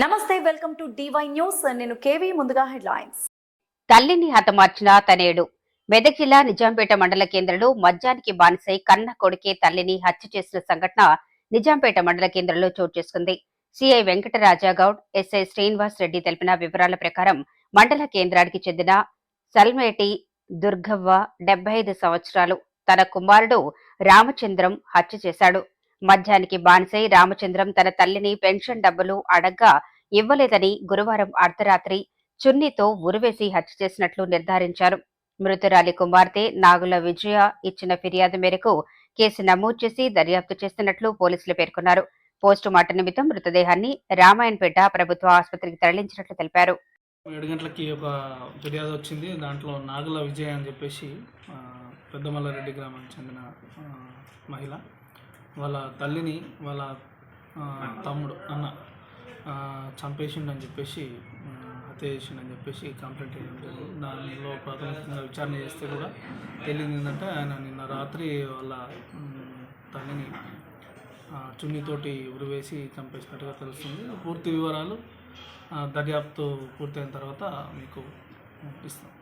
నమస్తే welcome to D Y news నేను K V ముందుగా హెడ్లైన్స్. తల్లిని హతమార్చిన తనేడు. మెదక్ జిల్లా నిజాంపేట మండల కేంద్రంలో మద్యానికి బానిసై కన్న కొడుకే తల్లిని హత్య చేసిన సంఘటన నిజాంపేట మండల కేంద్రంలో చోటు చేసుకుంది. C I Venkatarajagoud S I Srinivas Reddy తెలిపిన వివరాల ప్రకారం మండల కేంద్రానికి చెందిన సల్మేటి దుర్గవ్వ డెబ్బై ఐదు సంవత్సరాలు తన కుమారుడు రామచంద్రం హత్య చేశాడు. మద్యానికి బానిసై రామచంద్రం తన తల్లిని పెన్షన్ డబ్బులు అడగ్గా ఇవ్వలేదని గురువారం అర్ధరాత్రి చున్నీతో ఉరివేసి హత్య చేసినట్లు నిర్ధారించారు. మృతురాలి కుమార్తె నాగుల విజయ ఇచ్చిన ఫిర్యాదు మేరకు కేసు నమోదు చేసి దర్యాప్తు చేస్తున్నట్లు పోలీసులు పేర్కొన్నారు. పోస్టు మార్టం నిమిత్తం మృతదేహాన్ని రామాయణపేట ప్రభుత్వ ఆసుపత్రికి తరలించినట్లు తెలిపారు. ఏడు గంటలకి ఒక ఫిర్యాదు వచ్చింది. దాంట్లో నాగుల విజయ అని చెప్పేసి పెద్దమల్లారెడ్డి గ్రామానికి చెందిన మహిళ. వాళ్ళ తల్లిని వాళ్ళ తమ్ముడు అన్న చంపేసిండని చెప్పేసి హత్య చేసిండని చెప్పేసి కంప్లైంట్ చేయడం జరిగింది. దానిలో ప్రాథమికంగా విచారణ చేస్తే కూడా తెలియదు ఏంటంటే ఆయన నిన్న రాత్రి వాళ్ళ తల్లిని చున్నీతోటి ఉరివేసి చంపేసినట్టుగా తెలుస్తుంది. పూర్తి వివరాలు దర్యాప్తు పూర్తయిన తర్వాత మీకు ఇస్తాం.